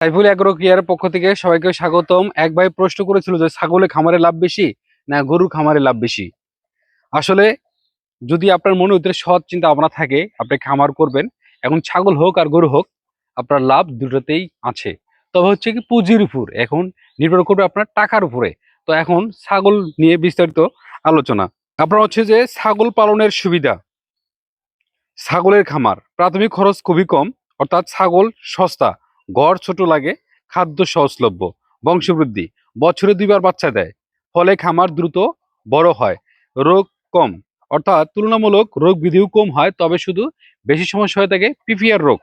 Saiful agro কেয়ারের পক্ষ থেকে সবাইকে স্বাগতম। এক ভাই প্রশ্ন করেছিল যে, ছাগলে খামারে লাভ বেশি না গরু খামারে লাভ বেশি? আসলে যদি আপনার মনে ভিতরে সৎ চিন্তা ভাবনা থাকে, আপনি খামার করবেন। এখন ছাগল হোক আর গরু হোক, আপনার লাভ দুটোতেই আছে। তবে হচ্ছে কি পুঁজির উপর, এখন নির্ভর করবে আপনার টাকার উপরে। তো এখন ছাগল নিয়ে বিস্তারিত আলোচনা। আপনার হচ্ছে যে, ছাগল পালনের সুবিধা। ছাগলের খামার, প্রাথমিক খরচ খুবই কম, অর্থাৎ ছাগল সস্তা। গড় ছোট লাগে, খাদ্য সহজলভ্য, বংশবৃদ্ধি, বছরে দুইবার বাচ্চা দেয়, ফলে খামার দ্রুত বড় হয়, রোগ কম। অর্থাৎ তুলনামূলক রোগ বিধিও কম হয়, তবে শুধু বেশি সমস্যা হয়ে থাকে পিপিআর রোগ,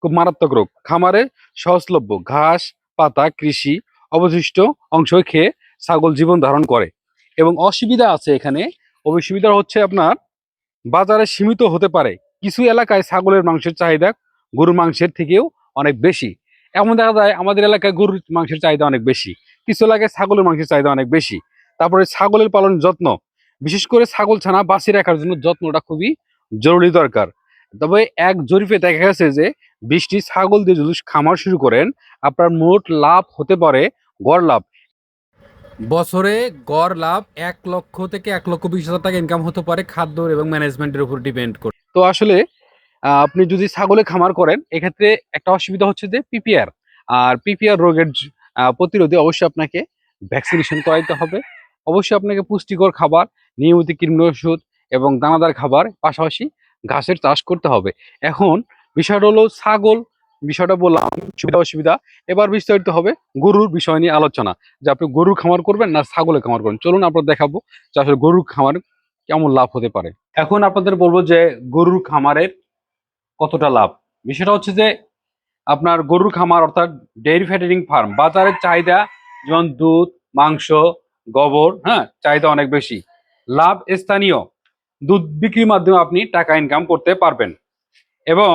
খুব মারাত্মক রোগ। খামারে সহজলভ্য ঘাস, পাতা, কৃষি অবশিষ্ট অংশ খেয়ে ছাগল জীবন ধারণ করে এবং অসুবিধা আছে এখানে। অসুবিধা হচ্ছে আপনার বাজারে সীমিত হতে পারে। কিছু এলাকায় ছাগলের মাংসের চাহিদা গরুর মাংসের থেকেও অনেক বেশি। এমন দেখা যায় আমাদের এলাকায় গরুর মাংসের চাহিদা অনেক বেশি। কিছু এলাকায় ছাগলের মাংসের চাহিদা অনেক বেশি। তারপরে ছাগলের পালন যত্ন। বিশেষ করে ছাগল ছানা বাঁচিয়ে রাখার জন্য যত্নটা খুবই জরুরি দরকার। তবে এক জরিপে দেখা গেছে যে বৃষ্টি ছাগল দিয়ে যদি খামার শুরু করেন আপনার মোট লাভ হতে পারে গড় লাভ। বছরে গড় লাভ এক লক্ষ থেকে এক লক্ষ বিশ হাজার টাকা ইনকাম হতে পারে খাদ্য এবং ম্যানেজমেন্টের উপর ডিপেন্ড করে। তো আসলে আপনি যদি ছাগলে খামার করেন, এক্ষেত্রে একটা অসুবিধা হচ্ছে যে পিপিআর। আর পিপিআর রোগের প্রতিরোধে অবশ্যই আপনাকে ভ্যাকসিনেশন করাইতে হবে। অবশ্যই আপনাকে পুষ্টিকর খাবার, নিয়মিত কৃমি ওষুধ এবং দানাদার খাবার, পাশাপাশি ঘাসের চাষ করতে হবে। এখন বিষয়টা হলো ছাগল, বিষয়টা বললাম, সুবিধা, অসুবিধা। এবার বিস্তারিত হবে গরুর বিষয় নিয়ে আলোচনা, যে আপনি গরুর খামার করবেন না ছাগলের খামার করবেন। চলুন আপনার দেখাবো যে আসলে গরুর খামার কেমন লাভ হতে পারে। এখন আপনাদের বলব যে গরুর খামারের কতটা লাভ? বিষয়টা হচ্ছে যে, আপনার গরুর খামার অর্থাৎ ডেয়ারি ফ্যাটারিং ফার্ম বাজারের চাহিদা যেমন দুধ, মাংস, গোবর হ্যাঁ চাহিদা অনেক বেশি। লাভ স্থানীয়। দুধ বিক্রির মাধ্যমে আপনি টাকা ইনকাম করতে পারবেন। এবং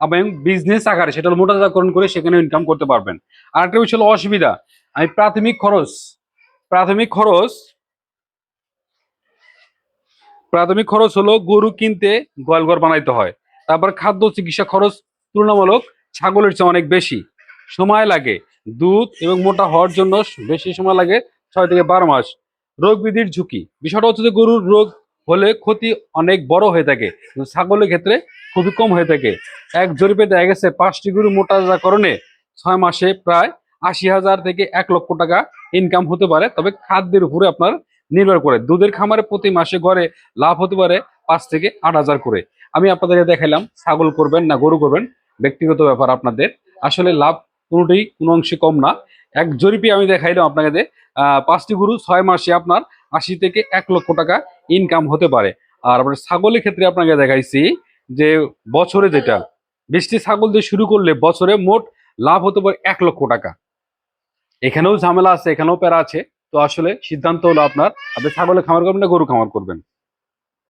আপনি বিজনেস আকারে সেটা মোটাজাকরণ করে সেখানে ইনকাম করতে পারবেন। আরেকটা বিষয় হলো অসুবিধা। আমি প্রাথমিক খরচ প্রাথমিক খরচ প্রাথমিক খরচ হলো গরু কিনতে গোয়ালঘর বানাইতে হয়। তারপর খাদ্য চিকিৎসা খরচ তুলনামূলক ছাগলের চেয়ে অনেক বেশি। সময় লাগে। দুধ এবং মোটা হওয়ার জন্য বেশি সময় লাগে ছয় থেকে বারো মাস। রোগ বিধির ঝুঁকি। বিষয়টা হচ্ছে যে গরুর রোগ হলে ক্ষতি অনেক বড় হয়ে থাকে কিন্তু ছাগলের ক্ষেত্রে খুবই কম হয়ে থাকে। এক জরিপে দেখা গেছে, পাঁচটি গরু মোটাজাকরণে ছয় মাসে প্রায় আশি হাজার থেকে এক লক্ষ টাকা ইনকাম হতে পারে। তবে খাদ্যের উপরে আপনার নির্ভর করে। দুধের খামারে প্রতি মাসে ঘরে লাভ হতে পারে পাঁচ থেকে আট হাজার করে। আমি আপনাদেরকে দেখাইলাম ছাগল করবেন না গরু করবেন ব্যক্তিগত ব্যাপার আপনাদের। আসলে লাভ কোনোটাই কোনো অংশে কম না। এক জরিপে আমি দেখাইলাম আপনাকে যে, পাঁচটি গরু ছয় মাসে আপনার আশি থেকে এক লক্ষ টাকা ইনকাম হতে পারে। আর আপনার ছাগলের ক্ষেত্রে আপনাকে দেখাইছি যে বছরে যেটা বৃষ্টি ছাগল দিয়ে শুরু করলে বছরে মোট লাভ হতে পারে এক লক্ষ টাকা। এখানেও ঝামেলা আছে এখানেও প্যারা আছে। তো আসলে সিদ্ধান্ত হলো আপনার আপনি ছাগলের খামার করবেন না গরু খামার করবেন।